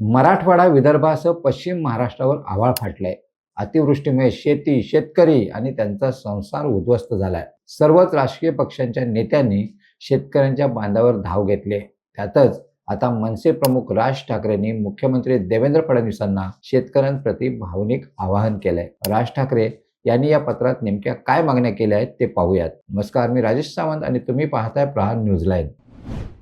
मराठवाडा विदर्भासह पश्चिम महाराष्ट्रावर आवाळ फाटलाय. अतिवृष्टीमुळे शेती शेतकरी आणि त्यांचा संसार उद्ध्वस्त झालाय. सर्वच राजकीय पक्षांच्या नेत्यांनी शेतकऱ्यांच्या बांधावर धाव घेतले. त्यातच आता मनसे प्रमुख राज ठाकरेंनी मुख्यमंत्री देवेंद्र फडणवीसांना शेतकऱ्यांप्रती भावनिक आवाहन केलंय. राज ठाकरे यांनी या पत्रात नेमक्या काय मागण्या केल्या आहेत ते पाहूयात. नमस्कार मी राजेश सावंत आणि तुम्ही पाहताय प्रहार न्यूजलाईन.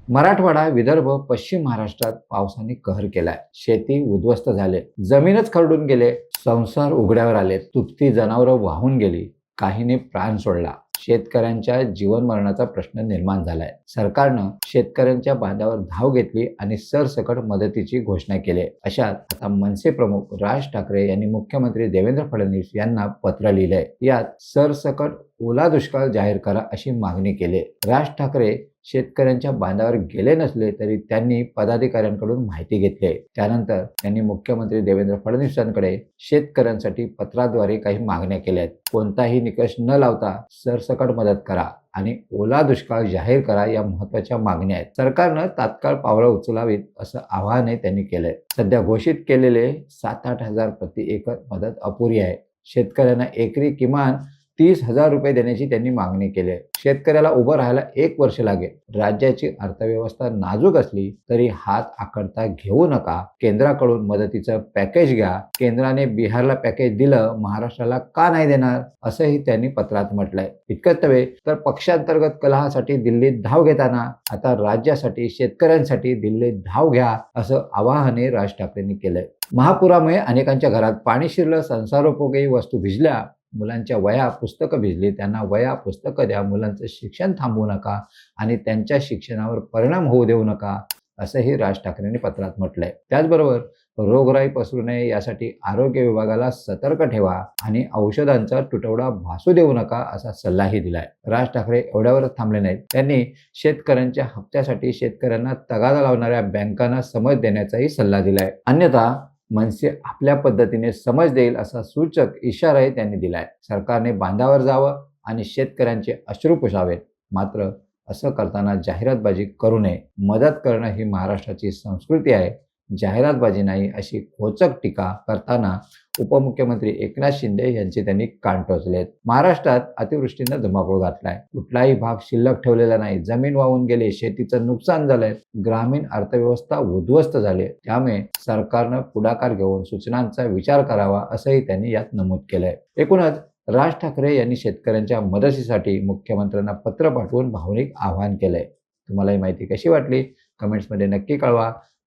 मराठवाडा विदर्भ पश्चिम महाराष्ट्रात पावसाने कहर केलाय. शेती उद्ध्वस्त झाले. जमीनच खरडून गेले. संसार उघड्यावर आले. तुपती जनावरं वाहून गेली. काहीने प्राण सोडला. शेतकऱ्यांच्या जीवनमरणाचा प्रश्न निर्माण झालाय. सरकारनं शेतकऱ्यांच्या बांधावर धाव घेतली आणि सरसकट मदतीची घोषणा केली. अशात आता मनसे प्रमुख राज ठाकरे यांनी मुख्यमंत्री देवेंद्र फडणवीस यांना पत्र लिहिलंय. यात सरसकट ओला दुष्काळ जाहीर करा अशी मागणी केली. राज ठाकरे शेतकऱ्यांच्या बांधावर गेले नसले तरी त्यांनी पदाधिकाऱ्यांकडून माहिती घेतली आहे. त्यानंतर त्यांनी मुख्यमंत्री देवेंद्र फडणवीसांकडे शेतकऱ्यांसाठी पत्राद्वारे काही मागण्या केल्या आहेत. कोणताही निकष न लावता सरसकट मदत करा आणि ओला दुष्काळ जाहीर करा या महत्त्वाच्या मागण्या आहेत. सरकारनं तात्काळ पावलं उचलावीत असं आवाहनही त्यांनी केलंय सध्या घोषित केलेले सात आठ हजार प्रति एकर मदत अपुरी आहे. शेतकऱ्यांना एकरी किमान तीस हजार रुपये देण्याची त्यांनी मागणी केली आहे. शेतकऱ्याला उभं राहायला एक वर्ष लागेल. राज्याची अर्थव्यवस्था नाजूक असली तरी हात आकडता घेऊ नका. केंद्राकडून मदतीचं पॅकेज घ्या. केंद्राने बिहारला पॅकेज दिलं महाराष्ट्राला का नाही देणार? असंही त्यांनी पत्रात म्हटलंय. इतकंच नव्हे तर पक्षांतर्गत कलहासाठी दिल्लीत धाव घेताना आता राज्यासाठी शेतकऱ्यांसाठी दिल्लीत धाव घ्या असं आवाहनही राज ठाकरेंनी केलंय. महापुरामुळे अनेकांच्या घरात पाणी शिरलं संसारोपयोगी वस्तू भिजल्या मुलांच्या वया पुस्तकं भिजली त्यांना वया पुस्तकं द्या मुलांचं शिक्षण थांबवू नका आणि त्यांच्या शिक्षणावर परिणाम होऊ देऊ नका असंही राज ठाकरेंनी पत्रात म्हटलंय. त्याचबरोबर रोगराई पसरू नये यासाठी आरोग्य विभागाला सतर्क ठेवा आणि औषधांचा तुटवडा भासू देऊ नका असा सल्लाही दिलाय. राज ठाकरे एवढ्यावरच थांबले नाहीत. त्यांनी शेतकऱ्यांच्या हप्त्यासाठी शेतकऱ्यांना तगादा लावणाऱ्या बँकांना समज देण्याचाही सल्ला दिलाय. अन्यथा मनसे आपल्या पद्धतीने समज देईल असा सूचक इशाराही त्यांनी दिलाय. सरकारने बांधावर जावं आणि शेतकऱ्यांचे अश्रू पुसावेत. मात्र असं करताना जाहिरातबाजी करू नये. मदत करणं ही महाराष्ट्राची संस्कृती आहे. जाहिरातबाजी नाही अशी खोचक टीका करताना उपमुख्यमंत्री एकनाथ शिंदे यांचे त्यांनी कान टोचलेत. महाराष्ट्रात अतिवृष्टीनं धुमाकूळ घातलाय. कुठलाही भाग शिल्लक ठेवलेला नाही. जमीन वाहून गेले. शेतीचं नुकसान झालंय. ग्रामीण अर्थव्यवस्था उद्ध्वस्त झाली. त्यामुळे सरकारनं पुढाकार घेऊन सूचनांचा विचार करावा असंही त्यांनी यात नमूद केलंय. एकूणच राज ठाकरे यांनी शेतकऱ्यांच्या मदतीसाठी मुख्यमंत्र्यांना पत्र पाठवून भावनिक आवाहन केलंय. तुम्हाला ही माहिती कशी वाटली? कमेंट्समध्ये नक्की कळवा.